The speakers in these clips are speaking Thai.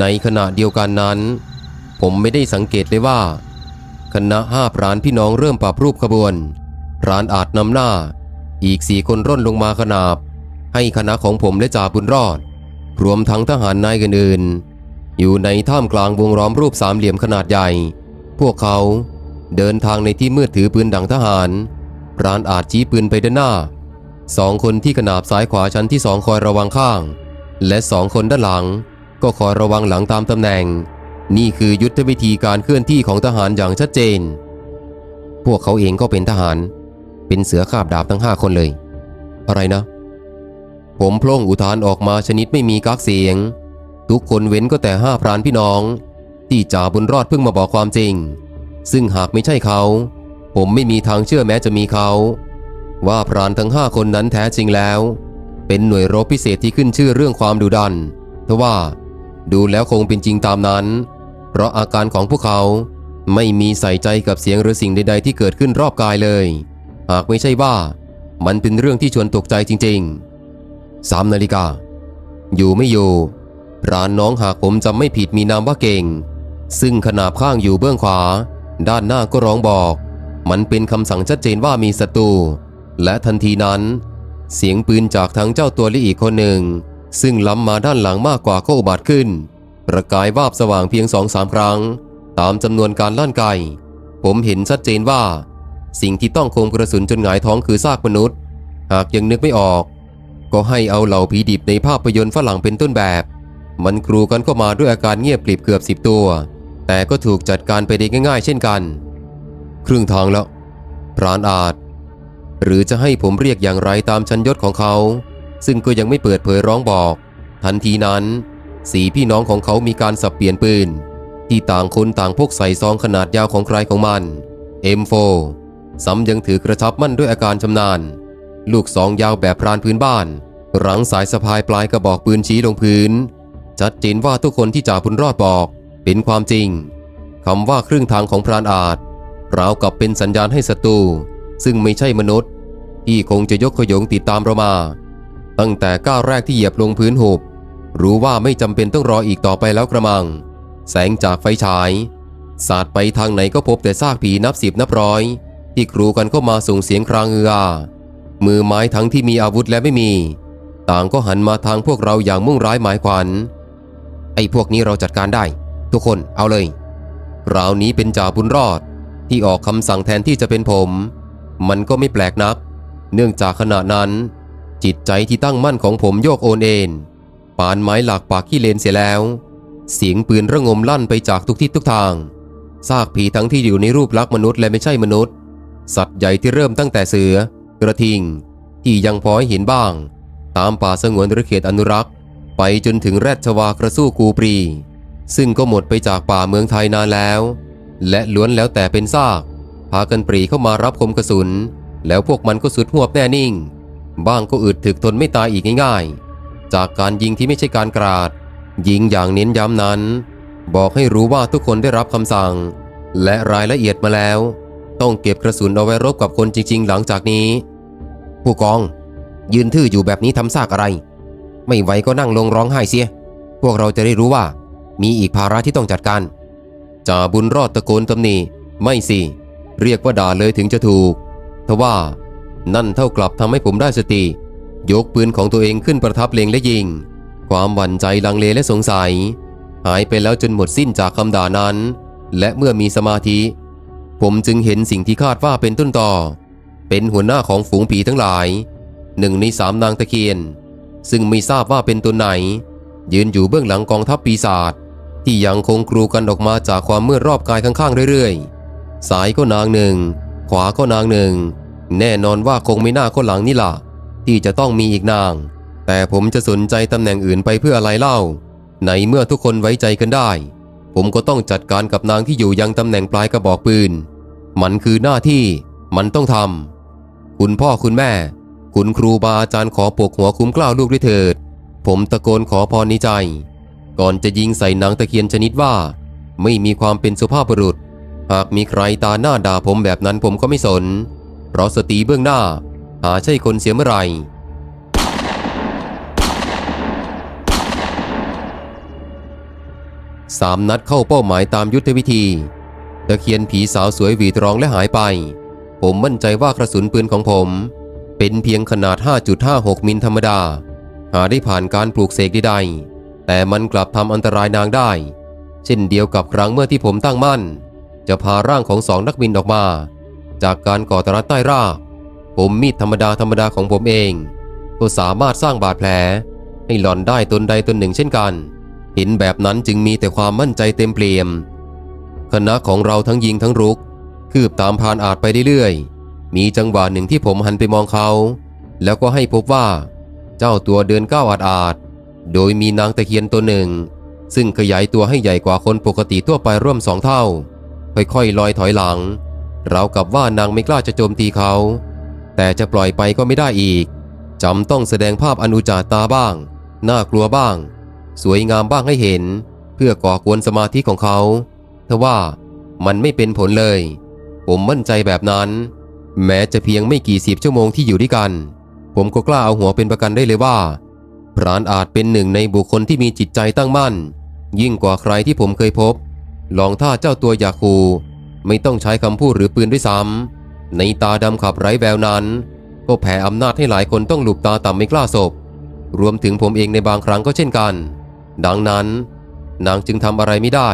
ในขณะเดียวกันนั้น ผมไม่ได้สังเกตเลยว่า คณะห้าพรานพี่น้องเริ่มปรับรูปขบวนพรานอาจนำหน้า อีกสี่คนร่นลงมาขนาบ ให้คณะของผมและจ่าบุญรอด รวมทั้งทหารนายอื่นๆอยู่ในท่ามกลางวงล้อมรูปสามเหลี่ยมขนาดใหญ่ พวกเขาเดินทางในที่มืดถือปืนดังทหารพรานอาจชี้ปืนไปด้านหน้าสองคนที่ขนาบซ้ายขวาชั้นที่สองคอยระวังข้าง และสองคนด้านหลัง ก็คอยระวังหลังตามตำแหน่ง นี่คือยุทธวิธีการเคลื่อนที่ของทหารอย่างชัดเจน พวกเขาเองก็เป็นทหาร เป็นเสือคาบดาบทั้งห้าคนเลย อะไรนะ ผมโพล่งอุทานออกมาชนิดไม่มีกักเสียง ทุกคนเว้นก็แต่ห้าพรานพี่น้อง ที่จ่าบุญรอดเพิ่งมาบอกความจริง ซึ่งหากไม่ใช่เขา ผมไม่มีทางเชื่อแม้จะมีเขา ว่าพรานทั้งห้าคนนั้นแท้จริงแล้ว เป็นหน่วยรบพิเศษที่ขึ้นชื่อเรื่องความดุดันทว่า ดูแล้วคงเป็นจริงตามนั้น เพราะอาการของพวกเขาไม่มีใส่ใจกับเสียงหรือสิ่งใด ๆ ที่เกิดขึ้นรอบกายเลย หากไม่ใช่ว่า มันเป็นเรื่องที่ชวนตกใจจริงๆสามนาฬิกา อยู่ไม่อยู่พรานน้องหากผมจำไม่ผิดมีนามว่าเก่ง ซึ่งขนาบข้างอยู่เบื้องขวา ด้านหน้าก็ร้องบอก มันเป็นคำสั่งชัดเจนว่ามีศัตรูและทันทีนั้น เสียงปืนจากทั้งเจ้าตัวและอีกคนหนึ่ง ซึ่งล้ำมาด้านหลังมากกว่าก็อุบัติขึ้น ประกายวาบสว่างเพียงสองสามครั้ง ตามจำนวนการลั่นไกผมเห็นชัดเจนว่า สิ่งที่ต้องคมกระสุนจนหงายท้องคือซากมนุษย์ หากยังนึกไม่ออก ก็ให้เอาเหล่าผีดิบในภาพยนตร์ฝรั่งเป็นต้นแบบ มันกรูกันเข้ามาด้วยอาการเงียบกริบเกือบสิบตัว แต่ก็ถูกจัดการไปได้ง่ายๆ เช่นกัน ครึ่งทางแล้วพรานอาจ หรือจะให้ผมเรียกอย่างไรตามชั้นยศของเขา ซึ่งก็ยังไม่เปิดเผยร้องบอก ทันทีนั้น สีพี่น้องของเขามีการสับเปลี่ยนปืน ที่ต่างคนต่างพกใส่ซองขนาดยาวของใครของมัน M4 ซ้ำยังถือกระชับมั่นด้วยอาการชำนาญ ลูกซองยาวแบบพรานพื้นบ้าน หลังสายสะพายปลายกระบอกปืนชี้ลงพื้น ชัดเจนว่าทุกคนที่จ่าพุนรอดบอก เป็นความจริงคำว่าครึ่งทางของพรานอาจราวกับเป็นสัญญาณให้ศัตรูซึ่งไม่ใช่มนุษย์ ที่คงจะยกขยงติดตามเรามา ตั้งแต่ก้าวแรกที่เหยียบลงพื้นหุบ รู้ว่าไม่จำเป็นต้องรออีกต่อไปแล้วกระมัง แสงจากไฟฉาย สาดไปทางไหนก็พบแต่ซากผีนับสิบนับร้อย ที่ครูกันเข้ามาส่งเสียงครางเอือมือไม้ทั้งที่มีอาวุธและไม่มี ต่างก็หันมาทางพวกเราอย่างมุ่งร้ายหมายขวัญ ไอ้พวกนี้เราจัดการได้ ทุกคนเอาเลยคราวนี้เป็นจ่าบุญรอด ที่ออกคำสั่งแทนที่จะเป็นผม มันก็ไม่แปลกนัก เนื่องจากขณะนั้น จิตใจที่ตั้งมั่นของผมโยกโอนเอ็นปานไม้หลักปากขี้เลนเสียแล้ว เสียงปืนระงมลั่นไปจากทุกทิศทุกทางซากผีทั้งที่อยู่ในรูปลักษณ์มนุษย์และไม่ใช่มนุษย์ สัตว์ใหญ่ที่เริ่มตั้งแต่เสือ กระทิง ที่ยังพอให้เห็นบ้าง ตามป่าสงวนหรือเขตอนุรักษ์ ไปจนถึงแรดชวากระสู้กูปรี ซึ่งก็หมดไปจากป่าเมืองไทยนานแล้ว และล้วนแล้วแต่เป็นซาก พากันปรีเข้ามารับคมกระสุน แล้วพวกมันก็สุดหวบแน่นิ่ง บ้างก็อึดถึกทนไม่ตายอีกง่ายๆ จากการยิงที่ไม่ใช่การกราด ยิงอย่างเน้นย้ำนั้น บอกให้รู้ว่าทุกคนได้รับคำสั่ง และรายละเอียดมาแล้ว ต้องเก็บกระสุนเอาไว้รบกับคนจริง ๆ หลังจากนี้ ผู้กอง ยืนทื่ออยู่แบบนี้ทำซากอะไร ไม่ไหวก็นั่งลงร้องไห้เสีย พวกเราจะได้รู้ว่า มีอีกภาระที่ต้องจัดการจ่าบุญรอดตะโกนตำหนิไม่สิเรียกว่าด่าเลยถึงจะถูกทว่า นั่นเท่ากลับทำให้ผมได้สติ ยกปืนของตัวเองขึ้นประทับเลงและยิง ความหวั่นใจลังเลและสงสัย หายไปแล้วจนหมดสิ้นจากคำด่านั้น และเมื่อมีสมาธิ ผมจึงเห็นสิ่งที่คาดว่าเป็นต้นต่อ เป็นหัวหน้าของฝูงผีทั้งหลายหนึ่งในสามนางตะเคียน ซึ่งไม่ทราบว่าเป็นตัวไหน ยืนอยู่เบื้องหลังกองทัพปีศาจที่ยังคงกรูกันออกมาจากความมืดรอบกายข้างๆเรื่อยๆซ้ายก็นางหนึ่ง ขวาก็นางหนึ่ง แน่นอนว่าคงไม่น่าก็หลังนี่ล่ะ ที่จะต้องมีอีกนาง แต่ผมจะสนใจตำแหน่งอื่นไปเพื่ออะไรเล่า ในเมื่อทุกคนไว้ใจกันได้ ผมก็ต้องจัดการกับนางที่อยู่ยังตำแหน่งปลายกระบอกปืน มันคือหน้าที่ มันต้องทำคุณพ่อคุณแม่ คุณครูบาอาจารย์ขอปกหัวคุ้มกล้าวลูกด้วยเถิด ผมตะโกนขอพรในใจ ก่อนจะยิงใส่นางตะเคียนชนิดว่า ไม่มีความเป็นสุภาพบุรุษ หากมีใครตาหน้าด่าผมแบบนั้นผมก็ไม่สน เพราะสติเบื้องหน้า หาใช่คนเสียเมื่อไหร่สามนัดเข้าเป้าหมายตามยุทธวิธี ตะเคียนผีสาวสวยหวีดร้องและหายไป ผมมั่นใจว่ากระสุนปืนของผม เป็นเพียงขนาด 5.56 มิลธรรมดา หาได้ผ่านการปลูกเสกใดๆ แต่มันกลับทำอันตรายนางได้ เช่นเดียวกับครั้งเมื่อที่ผมตั้งมั่น จะพาร่างของสองนักบินออกมา จากการก่อตรัสใต้ราก ผมมีดธรรมดาธรรมดาของผมเอง ก็สามารถสร้างบาดแผล ให้หล่อนได้ตนใดตนหนึ่งเช่นกัน เห็นแบบนั้นจึงมีแต่ความมั่นใจเต็มเปี่ยม คณะของเราทั้งยิงทั้งรุก คืบตามพรานอาจไปเรื่อยๆ มีจังหวะหนึ่งที่ผมหันไปมองเขา แล้วก็ให้พบว่า เจ้าตัวเดินก้าวอาดอาดโดยมีนางตะเคียนตัวหนึ่ง ซึ่งขยายตัวให้ใหญ่กว่าคนปกติทั่วไปร่วมสองเท่า ค่อยๆลอยถอยหลัง เรากับว่านางไม่กล้าจะโจมตีเขา แต่จะปล่อยไปก็ไม่ได้อีกจำต้องแสดงภาพอนุจาตาบ้าง น่ากลัวบ้าง สวยงามบ้างให้เห็น เพื่อก่อกวนสมาธิของเขาทว่ามันไม่เป็นผลเลย ผมมั่นใจแบบนั้น แม้จะเพียงไม่กี่สิบชั่วโมงที่อยู่ด้วยกัน ผมก็กล้าเอาหัวเป็นประกันได้เลยว่าพรานอาจเป็นหนึ่งในบุคคลที่มีจิตใจตั้งมั่น ยิ่งกว่าใครที่ผมเคยพบ ลองถ้าเจ้าตัวอยากคู ไม่ต้องใช้คำพูดหรือปืนด้วยซ้ำในตาดำขับไร้แววนั้น ก็แผ่อำนาจให้หลายคนต้องหลบตาต่ำไม่กล้าศพ รวมถึงผมเองในบางครั้งก็เช่นกัน ดังนั้น นางจึงทำอะไรไม่ได้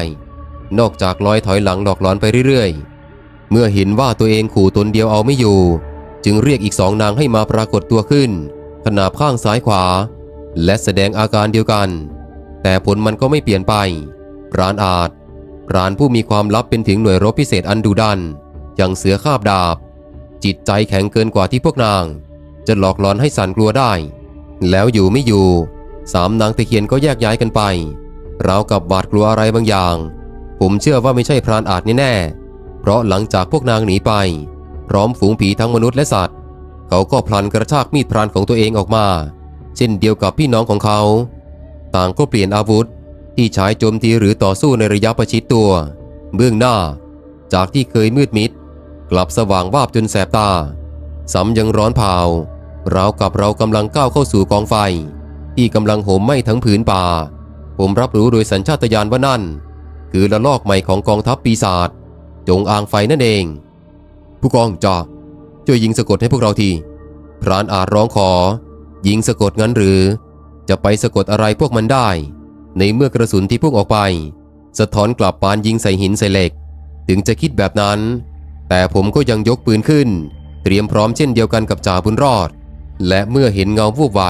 นอกจากลอยถอยหลังหลอกหลอนไปเรื่อยๆ เมื่อเห็นว่าตัวเองขู่ตนเดียวเอาไม่อยู่ จึงเรียกอีกสองนางให้มาปรากฏตัวขึ้น ขนาบข้างซ้ายขวา และแสดงอาการเดียวกัน แต่ผลมันก็ไม่เปลี่ยนไปพรานอาจ พรานผู้มีความลับเป็นถึงหน่วยรบพิเศษอันดุดัน อย่างเสือคาบดาบ จิตใจแข็งเกินกว่าที่พวกนาง จะหลอกหลอนให้สันกลัวได้ แล้วอยู่ไม่อยู่ สามนางตะเคียนก็แยกย้ายกันไปราวกับหวาดกลัวอะไรบางอย่าง ผมเชื่อว่าไม่ใช่พรานอาจแน่ๆเพราะหลังจากพวกนางหนีไป พร้อมฝูงผีทั้งมนุษย์และสัตว์ เขาก็พลันกระชากมีดพรานของตัวเองออกมา เช่นเดียวกับพี่น้องของเขา ต่างก็เปลี่ยนอาวุธ ที่ใช้โจมตีหรือต่อสู้ในระยะประชิดตัว เบื้องหน้า จากที่เคยมืดมิด กลับสว่างวาบจนแสบตาซ้ำยังร้อนเผา ราวกับเรากำลังก้าวเข้าสู่กองไฟ ที่กำลังโหมไหม้ทั้งผืนป่า ผมรับรู้โดยสัญชาตญาณว่านั่น คือละลอกใหม่ของกองทัพปีศาจจงอางไฟนั่นเอง ผู้กองจ่าช่วยยิงสะกดให้พวกเราทีพรานอาจร้องขอ ยิงสะกดงั้นหรือ จะไปสะกดอะไรพวกมันได้ ในเมื่อกระสุนที่พุ่งออกไป สะท้อนกลับปานยิงใส่หินใส่เหล็ก ถึงจะคิดแบบนั้น แต่ผมก็ยังยกปืนขึ้น เตรียมพร้อมเช่นเดียวกันกับจ่าบุญรอด และเมื่อเห็นเงาวูบไหว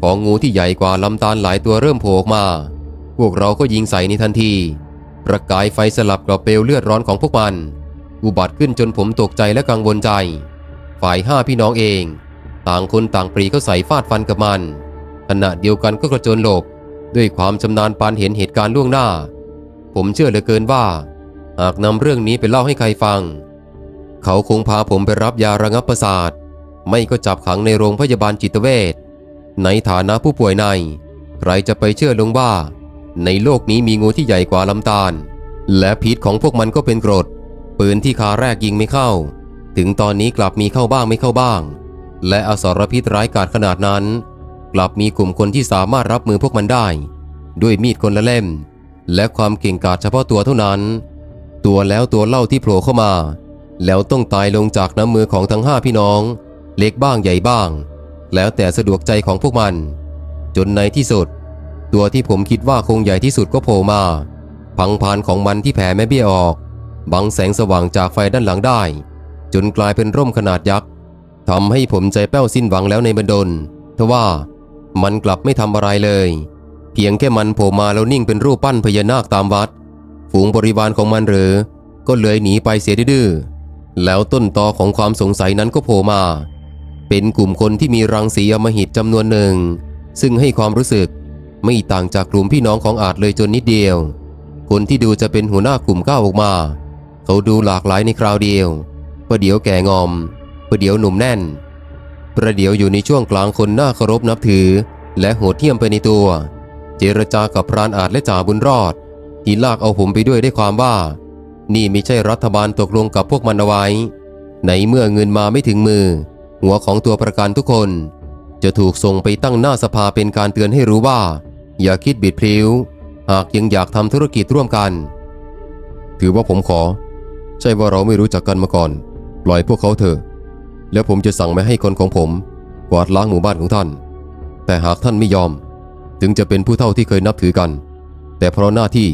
ของงูที่ใหญ่กว่าลำตาลหลายตัวเริ่มโผล่ออกมา พวกเราก็ยิงใส่ในทันที ประกายไฟสลับกับเปลวเลือดร้อนของพวกมัน อุบัติขึ้นจนผมตกใจและกังวลใจ ฝ่ายห้าพี่น้องเอง ต่างคนต่างปรีเข้าใส่ฟาดฟันกับมันขณะเดียวกันก็กระโจนหลบ ด้วยความชำนาญปานเห็นเหตุการณ์ล่วงหน้า ผมเชื่อเหลือเกินว่า หากนำเรื่องนี้ไปเล่าให้ใครฟัง เขาคงพาผมไปรับยาระงับประสาท ไม่ก็จับขังในโรงพยาบาลจิตเวชในฐานะผู้ป่วยใน ใครจะไปเชื่อลงว่า ในโลกนี้มีงูที่ใหญ่กว่าลำตาล และพิษของพวกมันก็เป็นกรด ปืนที่คาแรกยิงไม่เข้า ถึงตอนนี้กลับมีเข้าบ้างไม่เข้าบ้าง และอสรพิษร้ายกาจขนาดนั้น กลับมีกลุ่มคนที่สามารถรับมือพวกมันได้ ด้วยมีดคนละเล่ม และความเก่งกาจเฉพาะตัวเท่านั้น ตัวแล้วตัวเล่าที่โผล่เข้ามา แล้วต้องตายลงจากน้ำมือของทั้งห้าพี่น้อง เล็กบ้างใหญ่บ้าง แล้วแต่สะดวกใจของพวกมัน จนในที่สุด ตัวที่ผมคิดว่าคงใหญ่ที่สุดก็โผล่มา พังพานของมันที่แผ่แม่เบี้ยออกบังแสงสว่างจากไฟด้านหลังได้ จนกลายเป็นร่มขนาดยักษ์ทำให้ผมใจแป้วสิ้นหวังแล้วในบรรดลทว่า มันกลับไม่ทำอะไรเลย เพียงแค่มันโผล่มาแล้วนิ่งเป็นรูปปั้นพญานาคตามวัด ฝูงบริวารของมันหรือ ก็เลยหนีไปเสียดื้อแล้วต้นตอของความสงสัยนั้นก็โผล่มา เป็นกลุ่มคนที่มีรังสีอมหิตจำนวนหนึ่ง ซึ่งให้ความรู้สึกไม่ต่างจากกลุ่มพี่น้องของอาจเลยจนนิดเดียว คนที่ดูจะเป็นหัวหน้ากลุ่มก้าวออกมา เขาดูหลากหลายในคราวเดียวประเดี๋ยวแก่งอมประเดี๋ยวหนุ่มแน่น ประเดี๋ยวอยู่ในช่วงกลางคนน่าเคารพนับถือ และโหดเหี้ยมไปในตัว เจรจากับพรานอาจและจ่าบุญรอด ที่ลากเอาผมไปด้วยได้ความว่า นี่ไม่ใช่รัฐบาลตกลงกับพวกมันเอาไว้ในเมื่อเงินมาไม่ถึงมือ หัวของตัวประกันทุกคน จะถูกส่งไปตั้งหน้าสภาเป็นการเตือนให้รู้ว่า อย่าคิดบิดพลิ้ว หากยังอยากทำธุรกิจร่วมกัน ถือว่าผมขอ ใช่ว่าเราไม่รู้จักกันมาก่อน ปล่อยพวกเขาเถอะ แล้วผมจะสั่งไม่ให้คนของผมกวาดล้างหมู่บ้านของท่าน แต่หากท่านไม่ยอม ถึงจะเป็นผู้เท่าที่เคยนับถือกัน แต่เพราะหน้าที่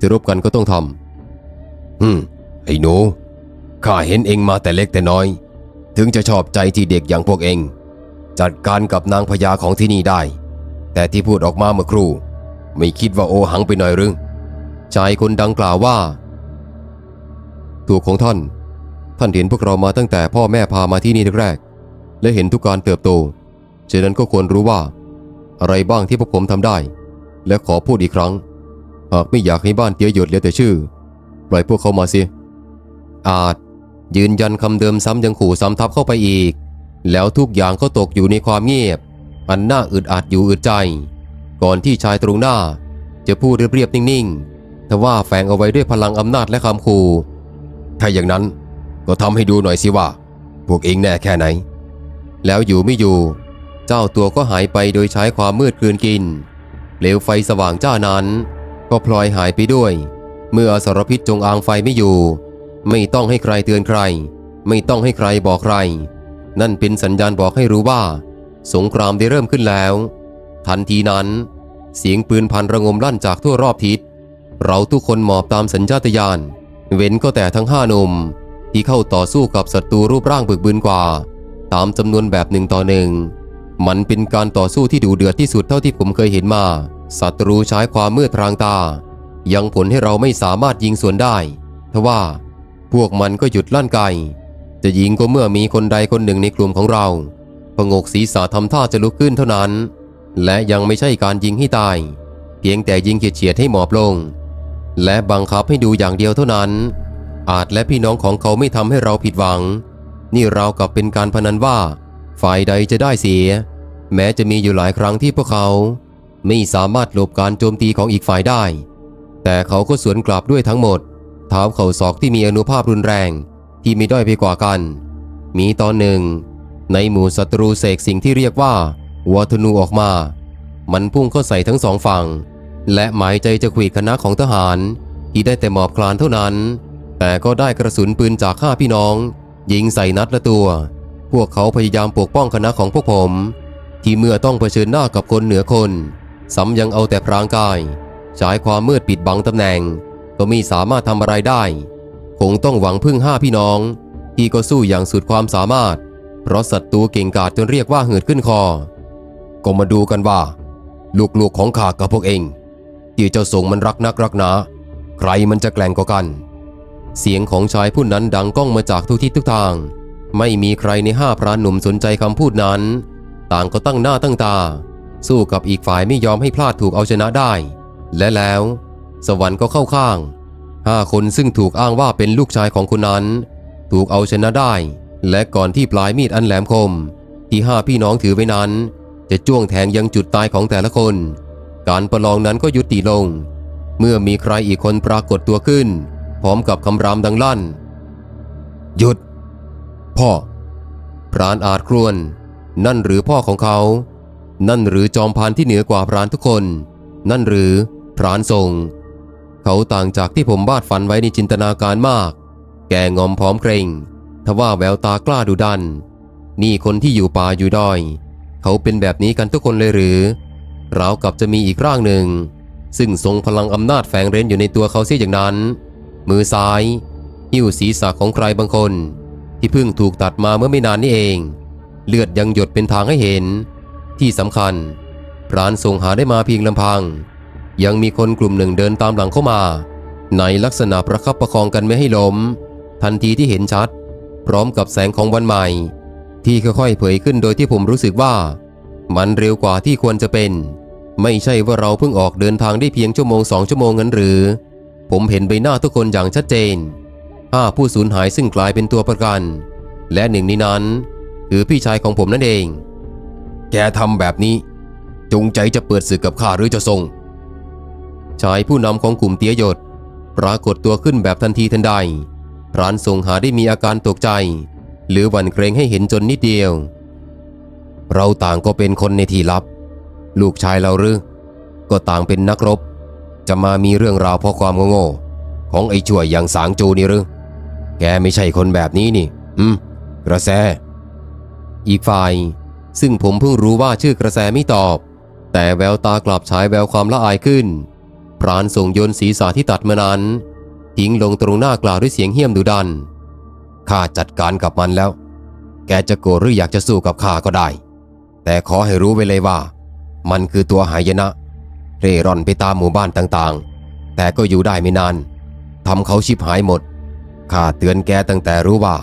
จะรบกันก็ต้องทำอืมไอ้หนูข้าเห็นเองมาแต่เล็กแต่น้อย ถึงจะชอบใจที่เด็กอย่างพวกเอง จัดการกับนางพญาของที่นี่ได้ แต่ที่พูดออกมาเมื่อครู่ ไม่คิดว่าโอหังไปหน่อยหรือชายคนดังกล่าวว่า ตัวของท่าน ท่านเห็นพวกเรามาตั้งแต่พ่อแม่พามาที่นี่แรก และเห็นทุกการเติบโตฉะนั้นก็ควรรู้ว่า อะไรบ้างที่พวกผมทำได้ และขอพูดอีกครั้ง หากไม่อยากให้บ้านเตี้ยหยดเหลือแต่ชื่อ ปล่อยพวกเขามาสิอาจยืนยันคำเดิมซ้ำยังขู่ซ้ำทับเข้าไปอีก แล้วทุกอย่างก็ตกอยู่ในความเงียบ อันน่าอึดอัดอยู่อึดใจ ก่อนที่ชายตรงหน้า จะพูดเรียบๆนิ่งๆแต่ว่าแฝงเอาไว้ด้วยพลังอำนาจและคำขู่ถ้าอย่างนั้น ก็ทำให้ดูหน่อยสิว่า พวกเองแน่แค่ไหน แล้วอยู่ไม่อยู่ เจ้าตัวก็หายไปโดยใช้ความมืดกลืนกิน เปลวไฟสว่างจ้านั้น ก็พลอยหายไปด้วย เมื่ออสรพิษจงอางไฟไม่อยู่ ไม่ต้องให้ใครเตือนใคร ไม่ต้องให้ใครบอกใคร นั่นเป็นสัญญาณบอกให้รู้ว่า สงครามได้เริ่มขึ้นแล้ว ทันทีนั้น เสียงปืนพันระงมลั่นจากทั่วรอบทิศเราทุกคนหมอบตามสัญชาตญาณ เว้นก็แต่ทั้งห้าหนุ่ม ที่เข้าต่อสู้กับศัตรูรูปร่างบึกบึนกว่า ตามจำนวนแบบหนึ่งต่อหนึ่งมันเป็นการต่อสู้ที่ดูเดือดที่สุดเท่าที่ผมเคยเห็นมาศัตรูใช้ความมืดพรางตา ยังผลให้เราไม่สามารถยิงสวนได้ทว่าพวกมันก็หยุดลั่นไกจะยิงก็เมื่อมีคนใดคนหนึ่งในกลุ่มของเราพงกศีรษะทำท่าจะลุกขึ้นเท่านั้น และยังไม่ใช่การยิงให้ตาย เพียงแต่ยิงเฉียดๆให้หมอบลง และบังคับให้ดูอย่างเดียวเท่านั้น อาจและพี่น้องของเขาไม่ทำให้เราผิดหวัง นี่เราวกับเป็นการพนันว่า ฝ่ายใดจะได้เสีย แม้จะมีอยู่หลายครั้งที่พวกเขา ไม่สามารถหลบการโจมตีของอีกฝ่ายได้ แต่เขาก็สวนกลับด้วยทั้งหมดเท้าเข่าศอกที่มีอนุภาพรุนแรงที่มีด้อยไปกว่ากัน มีตอนหนึ่ง ในหมู่ศัตรูเสกสิ่งที่เรียกว่าวัวธนูออกมา มันพุ่งเข้าใส่ทั้งสองฝั่ง และหมายใจจะขวีดคณะของทหาร ที่ได้แต่หมอบคลานเท่านั้น แต่ก็ได้กระสุนปืนจากข้าพี่น้อง ยิงใส่นัดละตัว พวกเขาพยายามปกป้องคณะของพวกผม ที่เมื่อต้องเผชิญหน้ากับคนเหนือคนซ้ำยังเอาแต่พรางกายใช้ความมืดปิดบังตำแหน่ง ก็ไม่สามารถทำอะไรได้ คงต้องหวังพึ่งห้าพี่น้อง ที่ก็สู้อย่างสุดความสามารถ เพราะศัตรูเก่งกาจจนเรียกว่าเหือดขึ้นคอ ก็มาดูกันว่า ลูกๆของข้ากับพวกเอง ที่เจ้าส่งมันรักนักรักหนา ใครมันจะแกล่งกว่ากัน เสียงของชายผู้นั้นดังก้องมาจากทุกทิศทุกทาง ไม่มีใครในห้าพรานหนุ่มสนใจคำพูดนั้น ต่างก็ตั้งหน้าตั้งตา สู้กับอีกฝ่ายไม่ยอมให้พลาดถูกเอาชนะได้ และแล้ว สวรรค์ก็เข้าข้างห้าคนซึ่งถูกอ้างว่าเป็นลูกชายของคนนั้น ถูกเอาชนะได้ และก่อนที่ปลายมีดอันแหลมคม ที่ห้าพี่น้องถือไว้นั้น จะจ้วงแทงยังจุดตายของแต่ละคน การประลองนั้นก็ยุติลง เมื่อมีใครอีกคนปรากฏตัวขึ้น พร้อมกับคำรามดังลั่น หยุด พ่อ พรานอาจครวน นั่นหรือพ่อของเขา นั่นหรือจอมพานที่เหนือกว่าพรานทุกคน นั่นหรือพรานทรง เขาต่างจากที่ผมวาดฝันไว้ในจินตนาการมาก แกงอมพร้อมเกรงทว่าแววตากล้าดุดัน นี่คนที่อยู่ป่าอยู่ดอย เขาเป็นแบบนี้กันทุกคนเลยหรือราวกับจะมีอีกร่างหนึ่ง ซึ่งทรงพลังอำนาจแฝงเร้นอยู่ในตัวเขาเสียอย่างนั้น มือซ้ายหิ้วศีรษะของใครบางคน ที่เพิ่งถูกตัดมาเมื่อไม่นานนี้เอง เลือดยังหยดเป็นทางให้เห็น ที่สำคัญพรานทรงหาได้มาเพียงลำพัง ยังมีคนกลุ่มหนึ่งเดินตามหลังเข้ามา ในลักษณะประคับประคองกันไม่ให้ล้ม ทันทีที่เห็นชัด พร้อมกับแสงของวันใหม่ ที่ค่อยๆเผยขึ้นโดยที่ผมรู้สึกว่า มันเร็วกว่าที่ควรจะเป็น ไม่ใช่ว่าเราเพิ่งออกเดินทางได้เพียงชั่วโมงสองชั่วโมงนั้นหรือ ผมเห็นใบหน้าทุกคนอย่างชัดเจนห้าผู้สูญหายซึ่งกลายเป็นตัวประกัน และหนึ่งในนั้น คือพี่ชายของผมนั่นเอง แกทำแบบนี้ จงใจจะเปิดศึกกับข้าหรือจะทรง ชายผู้นำของกลุ่มเตี้ยหยดปรากฏตัวขึ้นแบบทันทีทันใดพรานทรงหาได้มีอาการตกใจ หรือหวั่นเกรงให้เห็นจนนิดเดียว เราต่างก็เป็นคนในที่ลับ ลูกชายเราหรือ ก็ต่างเป็นนักรบ จะมามีเรื่องราวเพราะความโง่ๆของไอ้ช่วยอย่างสางจูนี่หรือแกไม่ใช่คนแบบนี้นี่ อืม กระแส อีกฝ่าย ซึ่งผมเพิ่งรู้ว่าชื่อกระแสไม่ตอบ แต่แววตากลับฉายแววความละอายขึ้น พรานส่งโยนศีรษะที่ตัดมานั้น ทิ้งลงตรงหน้ากล่าวด้วยเสียงเหี้ยมดุดันข้าจัดการกับมันแล้ว แกจะโกรธหรืออยากจะสู้กับข้าก็ได้ แต่ขอให้รู้ไว้เลยว่า มันคือตัวหายนะ เร่ร่อนไปตามหมู่บ้านต่างๆ แต่ก็อยู่ได้ไม่นานทำเขาชิบหายหมดข้าเตือนแกตั้งแต่รู้ว่า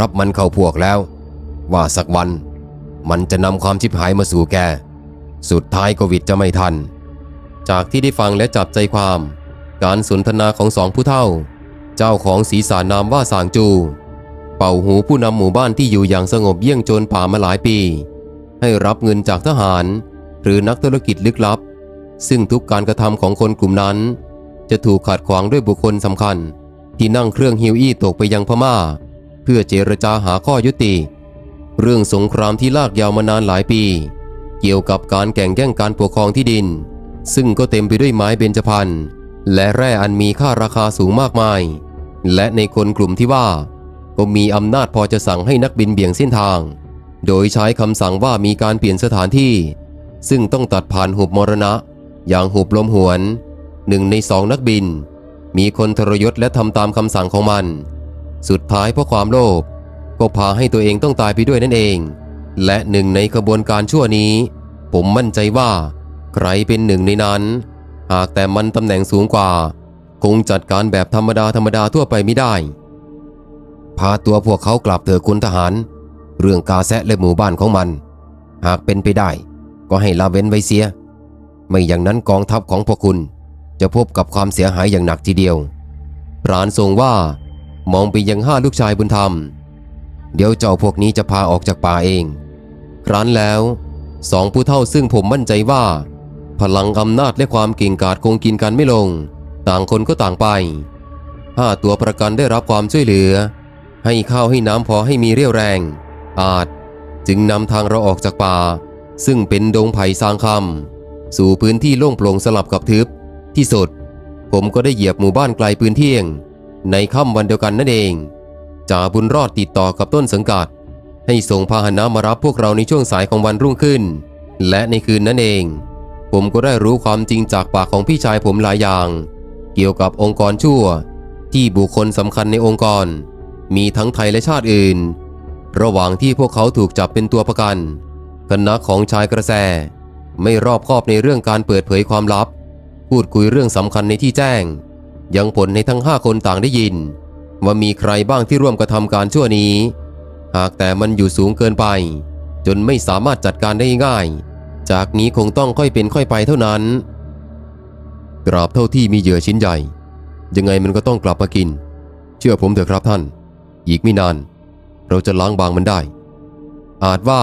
รับมันเข้าพวกแล้ว ว่าสักวัน มันจะนำความชิบหายมาสู่แก สุดท้ายก็วิดจะไม่ทัน จากที่ได้ฟังและจับใจความ การสนทนาของสองผู้เฒ่า เจ้าของศีรษานามว่าสางจู เป่าหูผู้นำหมู่บ้านที่อยู่อย่างสงบเยี่ยงโจรป่ามาหลายปี ให้รับเงินจากทหาร หรือนักธุรกิจลึกลับ ซึ่งทุกการกระทำของคนกลุ่มนั้น จะถูกขัดขวางด้วยบุคคลสำคัญ ที่นั่งเครื่องฮิวอี้ตกไปยังพม่า เพื่อเจรจาหาข้อยุติ เรื่องสงครามที่ลากยาวมานานหลายปี เกี่ยวกับการแข่งแย่งการปกครองที่ดิน ซึ่งก็เต็มไปด้วยไม้เบญจพรรณและแร่อันมีค่าราคาสูงมากมาย และในคนกลุ่มที่ว่า ก็มีอำนาจพอจะสั่งให้นักบินเบี่ยงเส้นทาง โดยใช้คำสั่งว่ามีการเปลี่ยนสถานที่ ซึ่งต้องตัดผ่านหุบมรณะ อย่างหุบลมหวนหนึ่งในสองนักบิน มีคนทรยศและทำตามคำสั่งของมัน สุดท้ายเพราะความโลภก็พาให้ตัวเองต้องตายไปด้วยนั่นเอง และหนึ่งในขบวนการชั่วนี้ ผมมั่นใจว่า ใครเป็นหนึ่งในนั้น หากแต่มันตำแหน่งสูงกว่า คงจัดการแบบธรรมดาธรรมดาทั่วไปไม่ได้ พาตัวพวกเขากลับเถอะคุณทหาร เรื่องกาแซะและหมู่บ้านของมัน หากเป็นไปได้ ก็ให้ละเว้นไว้เสีย ไม่อย่างนั้นกองทัพของพวกคุณ จะพบกับความเสียหายอย่างหนักทีเดียวพรานทรงว่ามองไปยังห้าลูกชายบุญธรรม เดี๋ยวเจ้าพวกนี้จะพาออกจากป่าเอง ครั้นแล้วสองผู้เท่าซึ่งผมมั่นใจว่า พลังอำนาจและความเก่งกาจคงกินกันไม่ลง ต่างคนก็ต่างไปห้าตัวประกันได้รับความช่วยเหลือ ให้ข้าวให้น้ำพอให้มีเรี่ยวแรง อาจจึงนำทางเราออกจากป่า ซึ่งเป็นดงไผ่ซางคำ สู่พื้นที่โล่งโปร่งสลับกับทึบ ที่สุด ผมก็ได้เหยียบหมู่บ้านไกลปืนเที่ยง ในค่ำวันเดียวกันนั่นเองจ่าบุญรอดติดต่อกับต้นสังกัด ให้ส่งพาหนะมารับพวกเราในช่วงสายของวันรุ่งขึ้น และในคืนนั้นเอง ผมก็ได้รู้ความจริงจากปากของพี่ชายผมหลายอย่าง เกี่ยวกับองค์กรชั่ว ที่บุคคลสำคัญในองค์กร มีทั้งไทยและชาติอื่น ระหว่างที่พวกเขาถูกจับเป็นตัวประกันคณะของชายกระแส ไม่รอบคอบในเรื่องการเปิดเผยความลับ พูดคุยเรื่องสำคัญในที่แจ้ง ยังผลในทั้งห้าคนต่างได้ยิน ว่ามีใครบ้างที่ร่วมกระทำการชั่วนี้ หากแต่มันอยู่สูงเกินไป จนไม่สามารถจัดการได้ง่าย จากนี้คงต้องค่อยเป็นค่อยไปเท่านั้นกราบเท่าที่มีเหยื่อชิ้นใหญ่ ยังไงมันก็ต้องกลับมากิน เชื่อผมเถอะครับท่าน อีกไม่นาน เราจะล้างบางมันได้ อาจว่า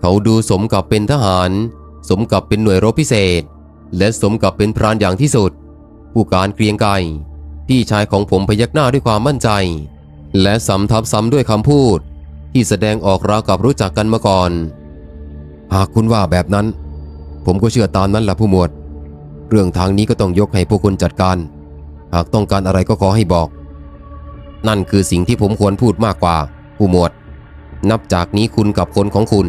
เขาดูสมกับเป็นทหาร สมกับเป็นหน่วยรบพิเศษ และสมกับเป็นพรานอย่างที่สุด ผู้การเกรียงไกรพี่ชายของผมพยักหน้าด้วยความมั่นใจ และสำทับซ้ำด้วยคำพูด ที่แสดงออกราวกับรู้จักกันมาก่อน หากคุณว่าแบบนั้น ผมก็เชื่อตามนั้นแหละผู้หมวด เรื่องทางนี้ก็ต้องยกให้พวกคุณจัดการ หากต้องการอะไรก็ขอให้บอก นั่นคือสิ่งที่ผมควรพูดมากกว่า ผู้หมวด นับจากนี้คุณกับคนของคุณ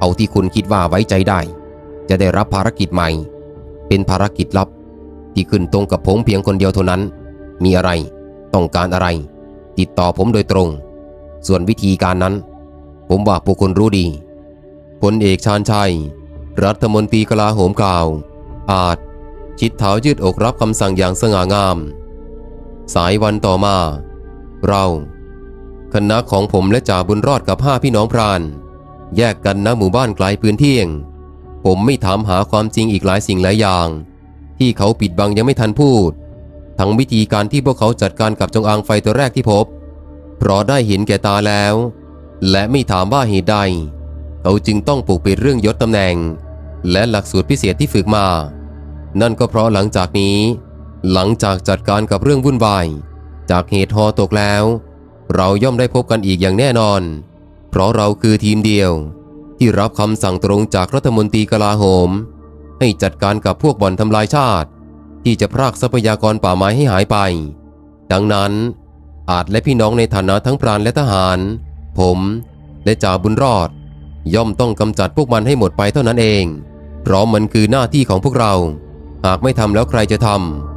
เอาที่คุณคิดว่าไว้ใจได้ จะได้รับภารกิจใหม่ เป็นภารกิจลับ ที่ขึ้นตรงกับผมเพียงคนเดียวเท่านั้น มีอะไร ต้องการอะไร ติดต่อผมโดยตรง ส่วนวิธีการนั้น ผมว่าพวกคุณรู้ดีพลเอกชาญชัย รัฐมนตรีกลาโหมกล่าว อาจ ชิดเท้ายืดอกรับคำสั่งอย่างสง่างาม สายวันต่อมา เราคณะของผมและจ่าบุญรอดกับห้าพี่น้องพราน แยกกันณหมู่บ้านไกลพื้นเที่ยง ผมไม่ถามหาความจริงอีกหลายสิ่งหลายอย่าง ที่เขาปิดบังยังไม่ทันพูด ทั้งวิธีการที่พวกเขาจัดการกับจงอางไฟตัวแรกที่พบ เพราะได้เห็นแก่ตาแล้ว และไม่ถามว่าเหตุใด เขาจึงต้องปกปิดเรื่องยศตำแหน่ง และหลักสูตรพิเศษที่ฝึกมา นั่นก็เพราะหลังจากนี้ หลังจากจัดการกับเรื่องวุ่นวายจากเหตุฮอตกแล้ว เราย่อมได้พบกันอีกอย่างแน่นอน เพราะเราคือทีมเดียว ที่รับคำสั่งตรงจากรัฐมนตรีกลาโหม ให้จัดการกับพวกบ่อนทำลายชาติ ที่จะพรากทรัพยากรป่าไม้ให้หายไป ดังนั้น อาจและพี่น้องในฐานะทั้งพรานและทหาร ผม และจ่าบุญรอด ย่อมต้องกำจัดพวกมันให้หมดไปเท่านั้นเอง เพราะมันคือหน้าที่ของพวกเรา หากไม่ทำแล้วใครจะทำ